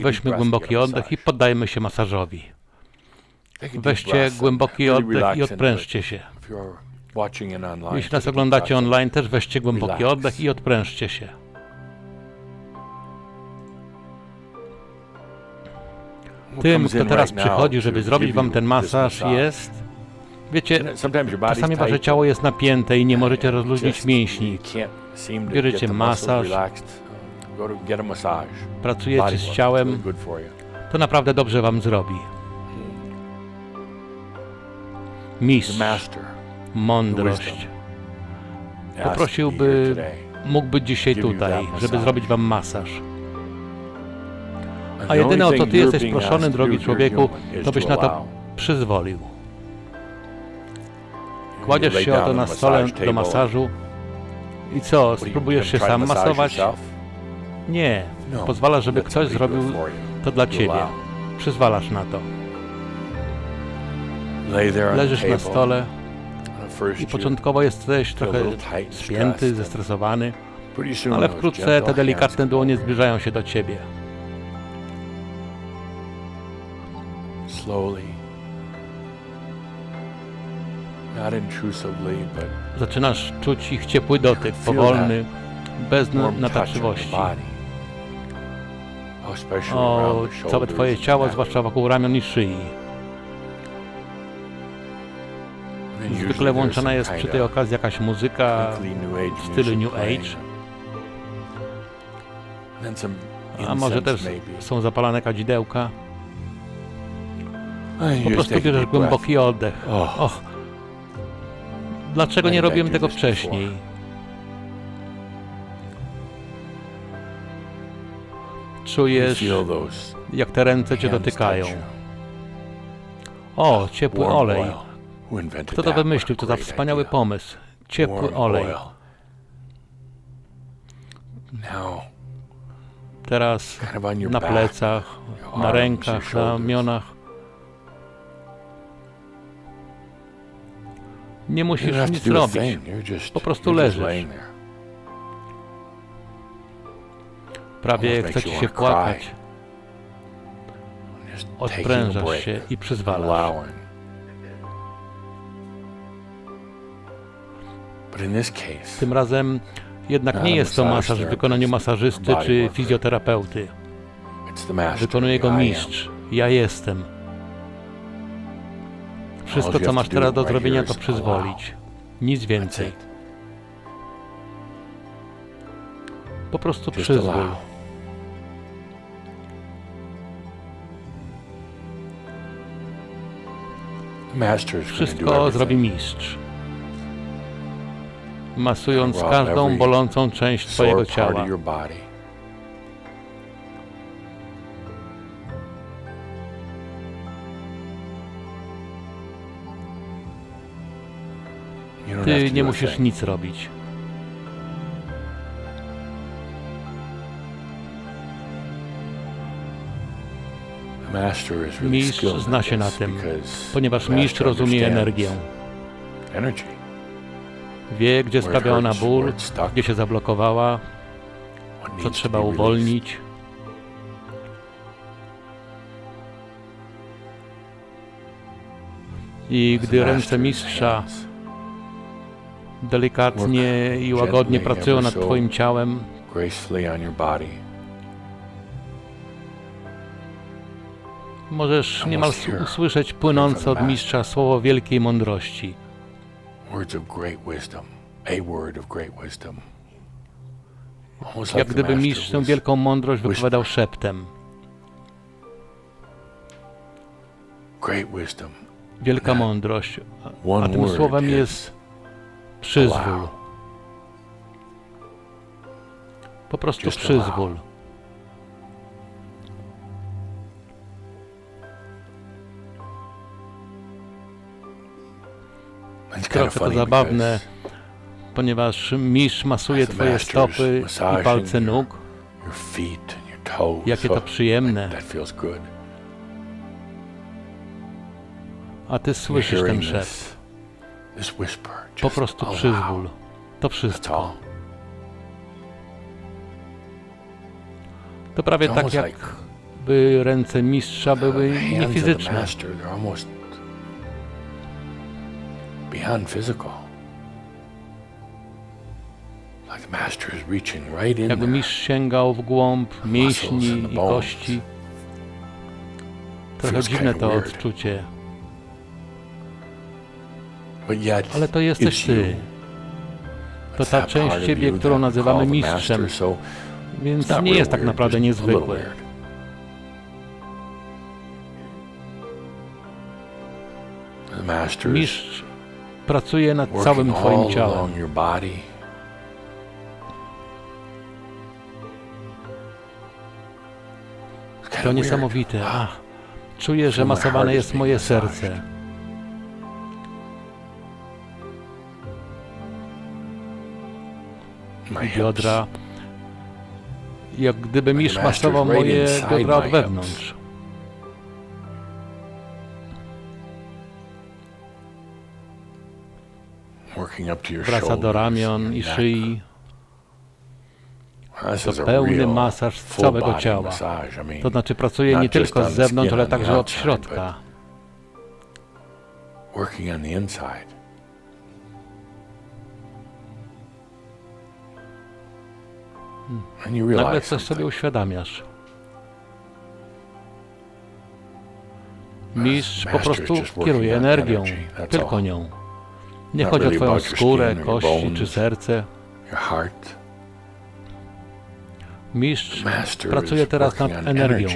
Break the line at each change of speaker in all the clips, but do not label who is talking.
Weźmy głęboki oddech i poddajmy się masażowi. Weźcie głęboki oddech i odprężcie się. Jeśli nas oglądacie online, też weźcie głęboki oddech i odprężcie się. Tym, kto teraz przychodzi, żeby zrobić wam ten masaż, jest... Wiecie, czasami wasze ciało jest napięte i nie możecie rozluźnić mięśni. Bierzecie masaż. Pracujecie z ciałem, to naprawdę dobrze wam zrobi. Mistrz, mądrość.
To
Poprosiłby- mógł być dzisiaj tutaj, żeby zrobić wam masaż. A jedyne o co ty jesteś proszony,
to
drogi człowieku, to byś
to
na to przyzwolił. Kładziesz się oto
on
na stole do masażu. I co, spróbujesz się
to
sam masować? Nie,
No.
pozwalasz, żeby ktoś zrobił to dla ciebie. Przyzwalasz na to. Leżysz na stole i początkowo jesteś trochę spięty, zestresowany, ale wkrótce te delikatne dłonie zbliżają się do ciebie. Zaczynasz czuć ich ciepły dotyk, powolny, bez natarczywości. O, całe twoje ciało, zwłaszcza wokół ramion i szyi. Zwykle włączona jest przy tej okazji jakaś muzyka w stylu New. Age, a może też są zapalane kadzidełka. Po prostu bierzesz głęboki oddech.
Oh.
Och, dlaczego nie robiłem tego wcześniej? Czujesz, jak te ręce cię dotykają. O, ciepły olej. Kto to wymyślił? To za wspaniały pomysł. Ciepły olej. Teraz na plecach, na rękach, na ramionach. Nie musisz nic robić. Po prostu leżysz. Prawie chce ci się płakać. Odprężasz się i przyzwalasz. Tym razem jednak nie jest to masaż w wykonaniu masażysty czy fizjoterapeuty. Wykonuje go mistrz. Ja jestem. Wszystko, co masz teraz
do
zrobienia, to przyzwolić. Nic więcej. Po prostu przyzwól. Wszystko zrobi mistrz. Masując każdą bolącą część twojego ciała. Ty nie musisz nic robić. Mistrz zna się na tym, ponieważ mistrz rozumie energię. Wie, gdzie sprawia ona ból, gdzie się zablokowała, co trzeba uwolnić. I gdy ręce mistrza delikatnie i łagodnie pracują nad twoim ciałem, możesz niemal usłyszeć płynące od mistrza słowo wielkiej mądrości. Jak gdyby mistrz tę wielką mądrość wypowiadał szeptem. Wielka mądrość. A tym słowem jest przyzwól. Po prostu przyzwól. Trochę to zabawne, ponieważ mistrz masuje twoje stopy i palce nóg. Jakie to
oh,
przyjemne. A ty słyszysz ten szept. Po prostu przyzwól. To wszystko. To prawie tak
almost
jak
like
by ręce mistrza były niefizyczne.
Beyond physical. Like the master is reaching right in
Jakby mistrz sięgał w głąb mięśni i kości. Trochę dziwne to odczucie, ale to jesteś ty. To ta część ciebie, którą nazywamy mistrzem, więc nie jest tak naprawdę niezwykłe.
is
Mistrz pracuje nad całym twoim ciałem. To niesamowite. Ach, czuję, że
Feel my
masowane jest moje serce. Biodra. Jak gdyby
master's
masował moje biodra od wewnątrz. Wraca do ramion i szyi. To pełny masaż
full
całego ciała. To znaczy pracuje nie tylko z zewnątrz, ale także od środka. Nagle coś sobie uświadamiasz. Mistrz po prostu kieruje energią, tylko nią. Nie chodzi o twoją skórę, kości czy serce. Mistrz pracuje teraz nad energią.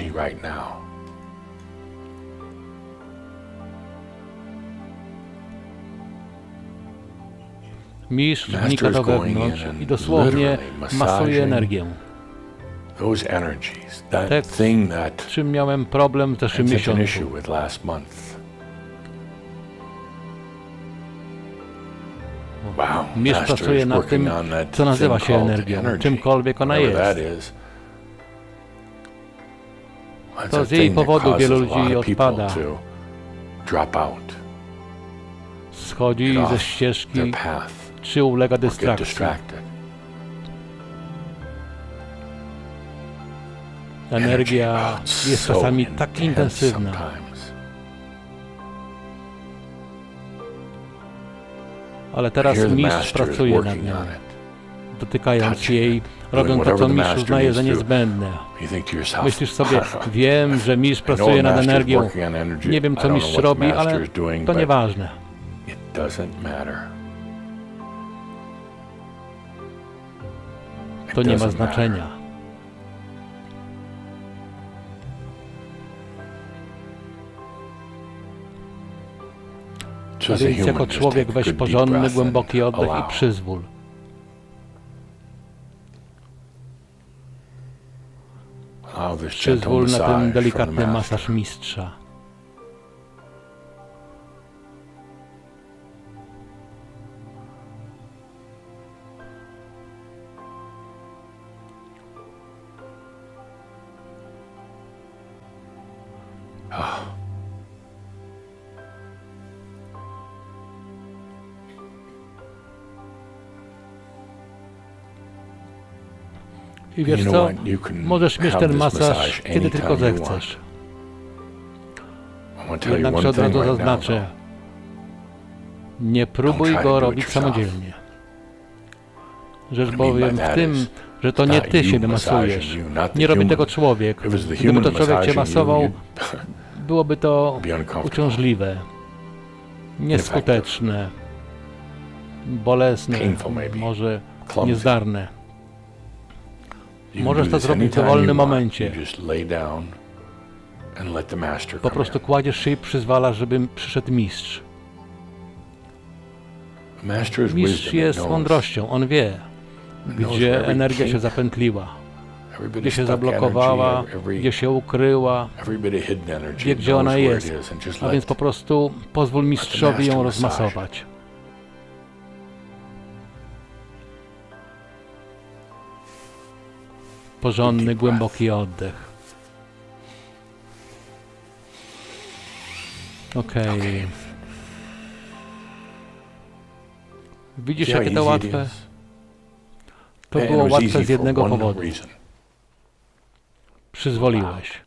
Mistrz wnika do wewnątrz i dosłownie masuje energię.
That
Czym miałem problem w zeszłym miesiącu. Mistrz pracuje nad tym, co nazywa się energią, czymkolwiek ona jest. To z jej powodu wielu ludzi odpada. Schodzi ze ścieżki, czy ulega dystrakcji. Energia
oh,
jest czasami tak intensywna. Ale teraz mistrz pracuje nad nią, dotykając jej,
it,
robiąc to, co mistrz uznaje za niezbędne. Myślisz sobie,
"I don't know.
wiem, że mistrz pracuje nad energią, nie wiem, co mistrz robi, ale to nieważne. To nie ma znaczenia. A więc jako człowiek weź porządny, głęboki oddech i przyzwól. Przyzwól na ten delikatny masaż mistrza. I wiesz co? Możesz mieć ten masaż, kiedy tylko zechcesz. Jednakże od razu zaznaczę, nie próbuj go robić samodzielnie. Rzecz bowiem w tym, że to nie ty siebie
massaging
masujesz. Nie robi tego człowiek. Gdyby to człowiek cię masował, byłoby to uciążliwe, nieskuteczne, bolesne, może niezdarne. Możesz to zrobić w dowolnym momencie. Po prostu kładziesz się i przyzwalasz, żeby przyszedł mistrz. Mistrz jest mądrością, on wie, gdzie energia się zapętliła, gdzie się zablokowała, gdzie się ukryła, wie, gdzie ona jest. a więc po prostu pozwól mistrzowi ją rozmasować. Porządny, głęboki oddech. Okej. Widzisz,
See how
jakie to łatwe? To było łatwe z jednego powodu. Przyzwoliłeś.